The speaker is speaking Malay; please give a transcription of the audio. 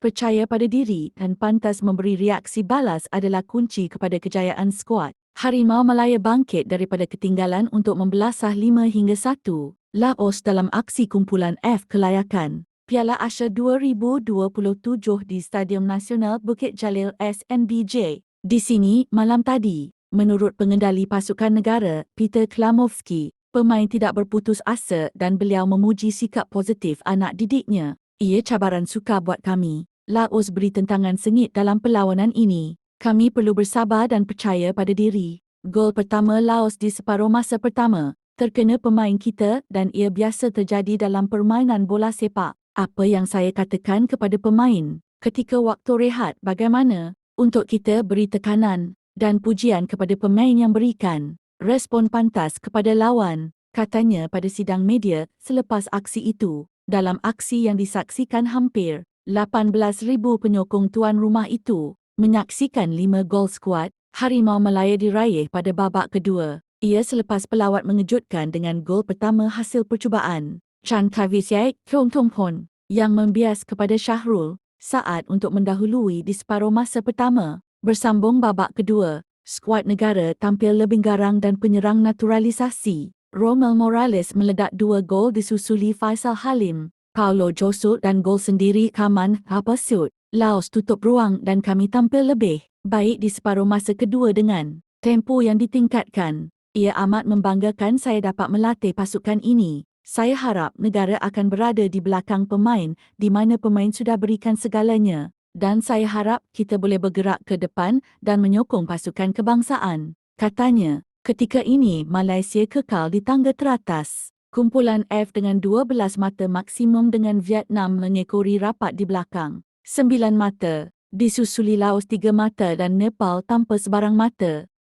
percaya pada diri dan pantas memberi reaksi balas adalah kunci kepada kejayaan skuad. Harimau Malaya bangkit daripada ketinggalan untuk membelasah 5 hingga 1. Laos dalam aksi kumpulan F kelayakan. Piala Asia 2027 di Stadium Nasional Bukit Jalil SNBJ. Di sini, malam tadi, menurut pengendali pasukan negara, Peter Klamovski, pemain tidak berputus asa dan beliau memuji sikap positif anak didiknya. Ia cabaran suka buat kami. Laos beri tentangan sengit dalam perlawanan ini. Kami perlu bersabar dan percaya pada diri. Gol pertama Laos di separuh masa pertama terkena pemain kita dan ia biasa terjadi dalam permainan bola sepak. Apa yang saya katakan kepada pemain ketika waktu rehat bagaimana untuk kita beri tekanan dan pujian kepada pemain yang berikan respon pantas kepada lawan, katanya pada sidang media selepas aksi itu. Dalam aksi yang disaksikan hampir 18,000 penyokong tuan rumah itu menyaksikan lima gol skuad, Harimau Malaya diraih pada babak kedua. Ia selepas pelawat mengejutkan dengan gol pertama hasil percubaan. Chan Kavisiai Kong Tong Pon yang membias kepada Syahrul saat untuk mendahului di separuh masa pertama. Bersambung babak kedua, skuad negara tampil lebih garang dan penyerang naturalisasi. Romel Morales meledak dua gol disusuli Faisal Halim Paulo Josut dan gol sendiri Kaman Hapasut. Laos tutup ruang dan kami tampil lebih baik di separuh masa kedua dengan tempo yang ditingkatkan. Ia amat membanggakan saya dapat melatih pasukan ini. Saya harap negara akan berada di belakang pemain di mana pemain sudah berikan segalanya. Dan saya harap kita boleh bergerak ke depan dan menyokong pasukan kebangsaan. Katanya, ketika ini Malaysia kekal di tangga teratas. Kumpulan F dengan 12 mata maksimum dengan Vietnam mengekori rapat di belakang. 9 mata, disusuli Laos 3 mata dan Nepal tanpa sebarang mata.